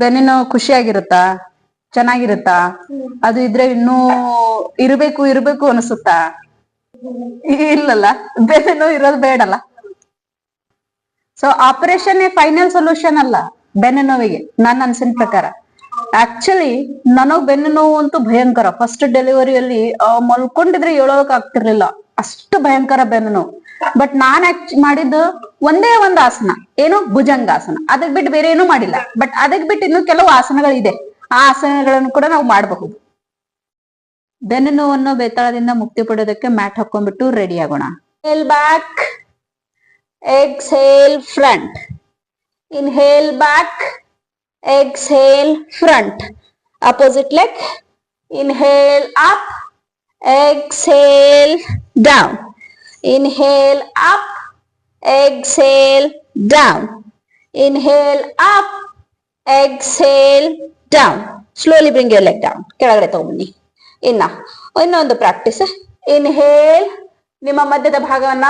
ಬೆನ್ನಿನ ಖುಷಿಯಾಗಿರುತ್ತಾ? ಚೆನ್ನಾಗಿರುತ್ತಾ? ಅದು ಇದ್ರೆ ಇನ್ನೂ ಇರಬೇಕು ಇರಬೇಕು ಅನಿಸುತ್ತಾ? ಇಲ್ಲಲ್ಲ ಬೆನ್ನು ಇರೋದು ಬೇಡಲ್ಲ. ಸೊ ಆಪರೇಷನ್ ಫೈನಲ್ ಸೊಲ್ಯೂಷನ್ ಅಲ್ಲ, ಬೆನ್ನು ನೋವಿಗೆ, ನನ್ನ ಅನ್ಸಿನ ಪ್ರಕಾರ. ಆಕ್ಚುಲಿ ನನಗ್ ಬೆನ್ನು ನೋವು ಅಂತೂ ಭಯಂಕರ. ಫಸ್ಟ್ ಡೆಲಿವರಿಯಲ್ಲಿ ಮಲ್ಕೊಂಡಿದ್ರೆ ಹೇಳೋಕ್ ಆಗ್ತಿರ್ಲಿಲ್ಲ ಅಷ್ಟು ಭಯಂಕರ ಬೆನ್ನು ನೋವು. ಬಟ್ ನಾನ್ ಆಕ್ಚು ಮಾಡಿದ್ದು ಒಂದೇ ಒಂದು ಆಸನ, ಏನು ಭುಜಂಗಾಸನ. ಅದಕ್ ಬಿಟ್ಟು ಬೇರೆ ಏನೂ ಮಾಡಿಲ್ಲ. ಬಟ್ ಅದಕ್ ಬಿಟ್ಟು ಇನ್ನು ಕೆಲವು ಆಸನಗಳಿದೆ. ಆ ಆಸನಗಳನ್ನು ಕೂಡ ನಾವು ಮಾಡಬಹುದು. ಬೆನ್ನು ನೋವನ್ನು ಬೇತಾಳದಿಂದ ಮುಕ್ತಿ ಪಡೆಯೋದಕ್ಕೆ ಮ್ಯಾಟ್ ಹಾಕೊಂಡ್ಬಿಟ್ಟು ರೆಡಿ ಆಗೋಣ. Hale back exhale front inhale back exhale front opposite leg. Exhale down inhale up. Exhale, down. Inhale, up. Exhale, down. Slowly bring your leg down. ಕೆಳಗಡೆ ತಗೊಂಬನ್ನಿ ಇನ್ನ, ಇನ್ನೊಂದು ಪ್ರಾಕ್ಟೀಸ್ ಇನ್ಹೇಲ್ ನಿಮ್ಮ ಮಧ್ಯದ ಭಾಗವನ್ನ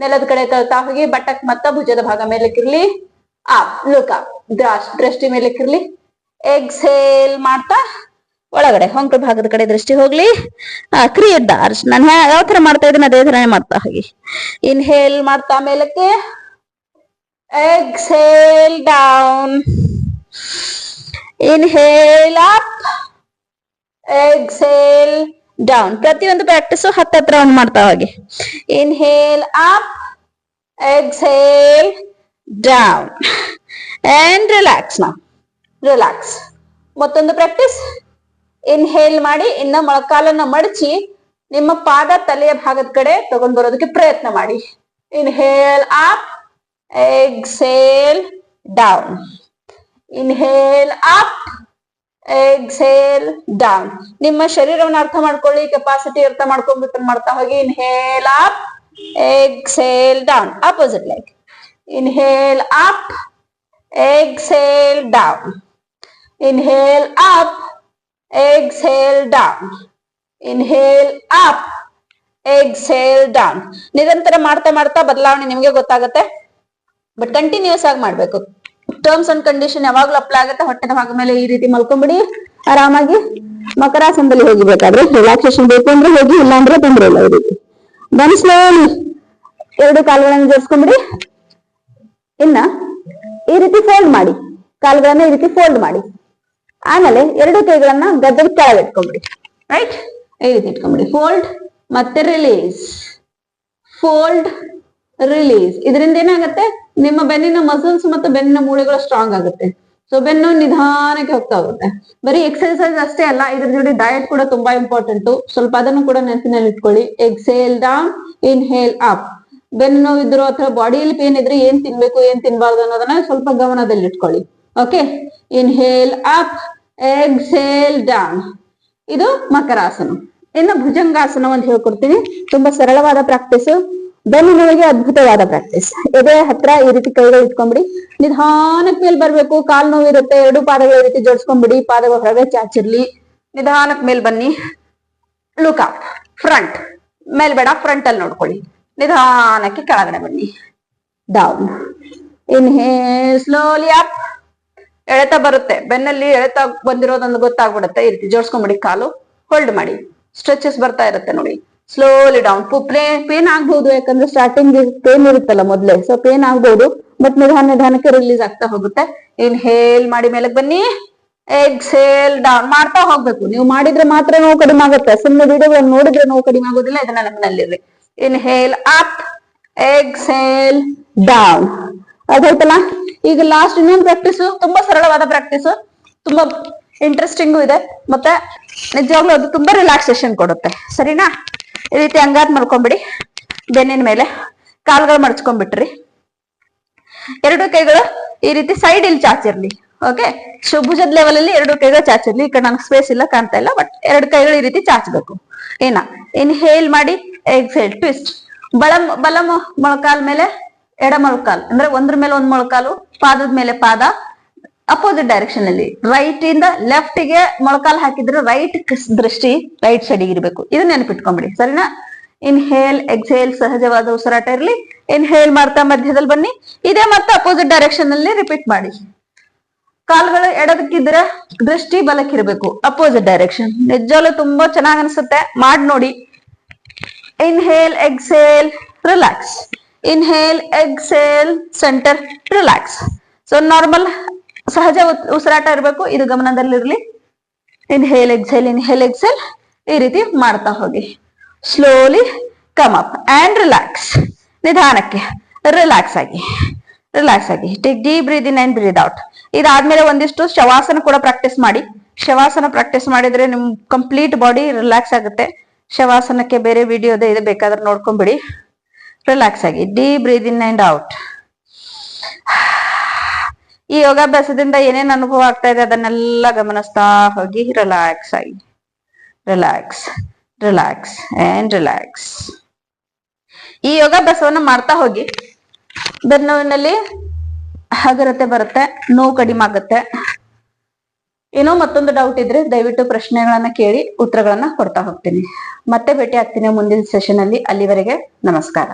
ನೆಲದ ಕಡೆ ತಳ್ತಾ ಹೋಗಿ, ಬಟ್ಟಕ್ ಮತ್ತ ಭುಜದ ಭಾಗ ಮೇಲಕ್ಕಿರ್ಲಿ. ಅಪ್ ಲುಕ್ ಅಪ್ ದೃಷ್ಟಿ ಮೇಲಕ್ಕಿರ್ಲಿ. ಎಕ್ಸೇಲ್ ಮಾಡ್ತಾ ಒಳಗಡೆ ಹೊಂಕ ಭಾಗದ ಕಡೆ ದೃಷ್ಟಿ ಹೋಗ್ಲಿ. ಕ್ರಿಯೇಟ್ ದ ನಾನು ಯಾವ ತರ ಮಾಡ್ತಾ ಇದ್ದೀನಿ ಅದೇ ತರನೇ ಮಾಡ್ತಾ ಹೋಗಿ. ಇನ್ಹೇಲ್ ಮಾಡ್ತಾ ಮೇಲಕ್ಕೆ. Exhale down inhale up exhale down ಪ್ರತಿಯೊಂದು ಪ್ರಾಕ್ಟೀಸ್ ಹತ್ತತ್ರ ಒಂದು ಮಾಡ್ತಾ ಹೋಗಿ. Inhale up exhale down and relax ನಾವು ರಿಲ್ಯಾಕ್ಸ್ ಮತ್ತೊಂದು ಪ್ರಾಕ್ಟೀಸ್ ಇನ್ಹೇಲ್ ಮಾಡಿ, ಇನ್ನ ಮೊಳಕಾಲನ್ನ ಮಡಚಿ, ನಿಮ್ಮ ಪಾದ ತಲೆಯ ಭಾಗದ ಕಡೆ ತಗೊಂಡ್ ಬರೋದಕ್ಕೆ ಪ್ರಯತ್ನ ಮಾಡಿ. Inhale up exhale down inhale up exhale down ನಿಮ್ಮ ಶರೀರವನ್ನು ಅರ್ಥ ಮಾಡ್ಕೊಳ್ಳಿ ಕೆಪಾಸಿಟಿ ಅರ್ಥ ಮಾಡ್ಕೊಂಡ್ಬಿಟ್ಟು ಮಾಡ್ತಾ ಹೋಗಿ. Inhale up exhale down opposite like inhale up exhale down inhale up exhale down. Inhale, up. Exhale, down. ನಿರಂತರ ಮಾಡ್ತಾ ಮಾಡ್ತಾ ಬದಲಾವಣೆ ನಿಮಗೆ ಗೊತ್ತಾಗುತ್ತೆ? ಬಟ್ ಕಂಟಿನ್ಯೂಸ್ ಆಗಿ ಮಾಡ್ಬೇಕು. ಟರ್ಮ್ಸ್ ಅಂಡ್ ಕಂಡೀಷನ್ ಯಾವಾಗ್ಲೂ ಅಪ್ಲೈ ಆಗುತ್ತೆ. ಹೊಟ್ಟೆ ಭಾಗ ಮೇಲೆ ಈ ರೀತಿ ಮಲ್ಕೊಂಡ್ಬಿಡಿ ಆರಾಮಾಗಿ ಮಕರಾಸನದಲ್ಲಿ ಹೋಗಿಬೇಕಾದ್ರೆ ರಿಲ್ಯಾಕ್ಸೇಷನ್ ಬೇಕು ಅಂದ್ರೆ ಹೋಗಿ, ಇಲ್ಲ ಅಂದ್ರೆ ತೊಂದ್ರೆ ಇಲ್ಲ ಈ ರೀತಿ. ಬನ್ ಸ್ಲೋಲಿ ಎರಡು ಕಾಲುಗಳನ್ನು ಜೋಡಿಸ್ಕೊಂಡ್ಬಿಡಿ ಇನ್ನ ಈ ರೀತಿ ಫೋಲ್ಡ್ ಮಾಡಿ. ಕಾಲುಗಳನ್ನ ಈ ರೀತಿ ಫೋಲ್ಡ್ ಮಾಡಿ. ಆಮೇಲೆ ಎರಡು ಕೈಗಳನ್ನ ಗದ್ದಲ್ ಕೆಳಗೆ ಇಟ್ಕೊಂಬಿಡಿ. ರೈಟ್ ಈ ರೀತಿ ಇಟ್ಕೊಂಬಿಡಿ. ಫೋಲ್ಡ್ ಮತ್ತೆ ರಿಲೀಸ್ ಫೋಲ್ಡ್ ರಿಲೀಸ್ ಇದರಿಂದ ಏನಾಗುತ್ತೆ? ನಿಮ್ಮ ಬೆನ್ನಿನ ಮಸಲ್ಸ್ ಮತ್ತು ಬೆನ್ನಿನ ಮೂಳೆಗಳು ಸ್ಟ್ರಾಂಗ್ ಆಗುತ್ತೆ. ಸೊ ಬೆನ್ನು ನಿಧಾನಕ್ಕೆ ಹೋಗ್ತಾ ಹೋಗುತ್ತೆ. ಬರೀ ಎಕ್ಸರ್ಸೈಸ್ ಅಷ್ಟೇ ಅಲ್ಲ, ಇದ್ರ ಜೊತೆ ಡಯಟ್ ಕೂಡ ತುಂಬಾ ಇಂಪಾರ್ಟೆಂಟ್ ಸ್ವಲ್ಪ ಅದನ್ನು ಕೂಡ ನೆನಪಿನಲ್ಲಿ ಇಟ್ಕೊಳ್ಳಿ. ಎಕ್ಸೇಲ್ ಡೌನ್ ಇನ್ಹೇಲ್ ಅಪ್ ಬೆನ್ನು ನೋವಿದ್ರು ಅಥವಾ ಬಾಡಿಯಲ್ಲಿ ಪೇನ್ ಇದ್ರೆ ಏನ್ ತಿನ್ಬೇಕು, ಏನ್ ತಿನ್ಬಾರ್ದು ಅನ್ನೋದನ್ನ ಸ್ವಲ್ಪ ಗಮನದಲ್ಲಿ ಇಟ್ಕೊಳ್ಳಿ. Okay inhale up exhale down ಇದು ಮಕರಾಸನ. ಇನ್ನು ಭುಜಂಗಾಸನ ಅಂತ ಹೇಳ್ಕೊಡ್ತೀನಿ. ತುಂಬಾ ಸರಳವಾದ ಪ್ರಾಕ್ಟೀಸ್ ಬೆನ್ನು ನೋವಿಗೆ ಅದ್ಭುತವಾದ ಪ್ರಾಕ್ಟೀಸ್ ಎದೆ ಹತ್ರ ಈ ರೀತಿ ಕೈಗಳು ಇಟ್ಕೊಂಡ್ಬಿಡಿ ನಿಧಾನಕ್ ಮೇಲ್ ಬರ್ಬೇಕು. ಕಾಲ್ ನೋವು ಇರುತ್ತೆ ಎರಡು ಪಾದಗಳ ರೀತಿ ಜೋಡಿಸ್ಕೊಂಡ್ಬಿಡಿ ಪಾದಗಳ ಹೊರಗೆ ಚಾಚಿರ್ಲಿ. ನಿಧಾನಕ್ ಮೇಲ್ ಬನ್ನಿ. ಲುಕ್ ಅಪ್ ಫ್ರಂಟ್ ಮೇಲ್ ಬೇಡ. ಫ್ರಂಟ್ ಅಲ್ಲಿ ನೋಡ್ಕೊಳ್ಳಿ. ನಿಧಾನಕ್ಕೆ ಕೆಳಗಡೆ ಬನ್ನಿ. ಡೌನ್ ಇನ್ಹೇ ಸ್ಲೋಲಿ ಅಪ್ ಎಳೆತ ಬರುತ್ತೆ. ಬೆನ್ನಲ್ಲಿ ಎಳೆತ ಬಂದಿರೋದೊಂದು ಗೊತ್ತಾಗ್ಬಿಡುತ್ತೆ. ಈ ರೀತಿ ಜೋಡಿಸ್ಕೊಂಬಿಡಿ ಕಾಲು. ಹೋಲ್ಡ್ ಮಾಡಿ. ಸ್ಟ್ರೆಚಸ್ ಬರ್ತಾ ಇರುತ್ತೆ ನೋಡಿ. ಸ್ಲೋಲಿ ಡೌನ್ ಪೇನ್ ಪೇನ್ ಆಗ್ಬಹುದು ಯಾಕಂದ್ರೆ ಸ್ಟಾರ್ಟಿಂಗ್ ಪೇನ್ ಇರುತ್ತಲ್ಲ ಮೊದ್ಲೇ. ಸೊ ಪೇನ್ ಆಗ್ಬಹುದು ಬಟ್ ನಿಧಾನ ನಿಧಾನಕ್ಕೆ ರಿಲೀಸ್ ಆಗ್ತಾ ಹೋಗುತ್ತೆ. ಇನ್ಹೇಲ್ ಮಾಡಿ ಮೇಲೆ ಬನ್ನಿ. ಎಕ್ಸೇಲ್ ಡೌನ್ ಮಾಡ್ತಾ ಹೋಗ್ಬೇಕು. ನೀವು ಮಾಡಿದ್ರೆ ಮಾತ್ರ ನೋವು ಕಡಿಮೆ ಆಗುತ್ತೆ. ಸುಮ್ಮನೆ ವಿಡಿಯೋ ನೋಡಿದ್ರೆ ನೋವು ಕಡಿಮೆ ಆಗೋದಿಲ್ಲ. ಇದನ್ನ in inhale up exhale down ಅದಾಯ್ತಲ್ಲ? ಈಗ ಲಾಸ್ಟ್ ಇನ್ನೊಂದು ಪ್ರಾಕ್ಟೀಸ್ ತುಂಬಾ ಸರಳವಾದ ಪ್ರಾಕ್ಟೀಸ್ ತುಂಬಾ ಇಂಟ್ರೆಸ್ಟಿಂಗು ಇದೆ. ಮತ್ತೆ ನಿಜವಾಗ್ಲೂ ಅದು ತುಂಬಾ ರಿಲ್ಯಾಕ್ಸೇಷನ್ ಕೊಡುತ್ತೆ. ಸರಿನಾ? ಈ ರೀತಿ ಹಂಗಾದ್ ಮಾಡ್ಕೊಂಬಿಡಿ. ಬೆನ್ನಿನ ಮೇಲೆ ಕಾಲ್ಗಳು ಮಡ್ಚ್ಕೊಂಡ್ಬಿಟ್ರಿ. ಎರಡು ಕೈಗಳು ಈ ರೀತಿ ಸೈಡ್ ಇಲ್ಲಿ ಚಾಚಿರ್ಲಿ ಓಕೆ ಶುಭುಜದ ಲೆವೆಲ್ ಅಲ್ಲಿ ಎರಡು ಕೈಗಳು ಚಾಚಿರ್ಲಿ. ಈ ಕಡೆ ನನಗೆ ಸ್ಪೇಸ್ ಇಲ್ಲ, ಕಾಣ್ತಾ ಇಲ್ಲ ಬಟ್ ಎರಡು ಕೈಗಳು ಈ ರೀತಿ ಚಾಚಬೇಕು. ಏನ? ಇನ್ಹೇಲ್ ಮಾಡಿ ಎಕ್ಸೇಲ್ ಟ್ವಿಸ್ಟ್ ಬಲ ಬಲ ಮೊಳಕಾಲ್ ಮೇಲೆ ಎಡ ಮೊಳಕಾಲ್ ಅಂದ್ರೆ ಒಂದ್ರ ಮೇಲೆ ಒಂದ್ ಮೊಳಕಾಲು, ಪಾದದ ಮೇಲೆ ಪಾದ ಅಪೋಸಿಟ್ ಡೈರೆಕ್ಷನ್ ಅಲ್ಲಿ. ರೈಟ್ ಇಂದ ಲೆಫ್ಟ್ಗೆ ಮೊಳಕಾಲ್ ಹಾಕಿದ್ರೆ ರೈಟ್ ದೃಷ್ಟಿ ರೈಟ್ ಸೈಡ್ ಇರಬೇಕು. ಇದು ನೆನಪಿಟ್ಕೊಂಬಿಡಿ, ಸರಿನಾ? ಇನ್ಹೇಲ್ ಎಕ್ಸೇಲ್ ಸಹಜವಾದ ಉಸಿರಾಟ ಇರ್ಲಿ. ಇನ್ಹೇಲ್ ಮಾಡ್ತಾ ಮಧ್ಯದಲ್ಲಿ ಬನ್ನಿ. ಇದೇ ಮತ್ತೆ ಅಪೋಸಿಟ್ ಡೈರೆಕ್ಷನ್ ಅಲ್ಲಿ ರಿಪೀಟ್ ಮಾಡಿ. ಕಾಲ್ಗಳು ಎಡದಕ್ಕಿದ್ರೆ ದೃಷ್ಟಿ ಬಲಕ್ಕಿರ್ಬೇಕು ಅಪೋಸಿಟ್ ಡೈರೆಕ್ಷನ್ ನಿಜವಾಗ್ಲೂ ತುಂಬಾ ಚೆನ್ನಾಗ್ ಅನ್ಸುತ್ತೆ. ಮಾಡಿ ನೋಡಿ inhale exhale relax inhale exhale centre relax so normal ಸಹಜ ಉಸಿರಾಟ ಇರಬೇಕು ಇದು ಗಮನದಲ್ಲಿರ್ಲಿ ಇನ್ಹೇಲ್ ಎಕ್ಸೇಲ್ ಇನ್ಹೇಲ್ ಎಕ್ಸೇಲ್ ಈ ರೀತಿ ಮಾಡ್ತಾ ಹೋಗಿ. Slowly come up and relax ನಿಧಾನಕ್ಕೆ ರಿಲ್ಯಾಕ್ಸ್ ಆಗಿ. ರಿಲ್ಯಾಕ್ಸ್ ಆಗಿ. Take deep breathe in and breathe out ಇದಾದ್ಮೇಲೆ ಒಂದಿಷ್ಟು ಶವಾಸನ ಕೂಡ ಪ್ರಾಕ್ಟೀಸ್ ಮಾಡಿ. ಶವಾಸನ ಪ್ರಾಕ್ಟೀಸ್ ಮಾಡಿದ್ರೆ ನಿಮ್ ಕಂಪ್ಲೀಟ್ ಬಾಡಿ ರಿಲ್ಯಾಕ್ಸ್ ಆಗುತ್ತೆ. ಶವಾಸನಕ್ಕೆ ಬೇರೆ ವಿಡಿಯೋದೇ ಇದೆ ಬೇಕಾದ್ರೆ ನೋಡ್ಕೊಂಬಿಡಿ. ರಿಲ್ಯಾಕ್ಸ್ ಆಗಿ deep breathe in and out ಈ ಯೋಗಾಭ್ಯಾಸದಿಂದ ಏನೇನ್ ಅನುಭವ ಆಗ್ತಾ ಇದೆ ಅದನ್ನೆಲ್ಲ ಗಮನಿಸ್ತಾ ಹೋಗಿ ರಿಲ್ಯಾಕ್ಸ್ ಆಗಿ. ರಿಲ್ಯಾಕ್ಸ್ ರಿಲ್ಯಾಕ್ಸ್ ಅಂಡ್ ರಿಲ್ಯಾಕ್ಸ್ ಈ ಯೋಗಾಭ್ಯಾಸವನ್ನು ಮಾಡ್ತಾ ಹೋಗಿ, ಬೆನ್ನೋವಿನಲ್ಲಿ ಹಗರತೆ ಬರುತ್ತೆ, ನೋವು ಕಡಿಮೆ ಆಗುತ್ತೆ. ಏನೋ ಮತ್ತೊಂದು ಡೌಟ್ ಇದ್ರೆ ದಯವಿಟ್ಟು ಪ್ರಶ್ನೆಗಳನ್ನ ಕೇಳಿ ಉತ್ತರಗಳನ್ನ ಕೊಡ್ತಾ ಹೋಗ್ತೀನಿ. ಮತ್ತೆ ಭೇಟಿ ಆಗ್ತೀನಿ ಮುಂದಿನ ಸೆಷನ್ ಅಲ್ಲಿ. ಅಲ್ಲಿವರೆಗೆ ನಮಸ್ಕಾರ.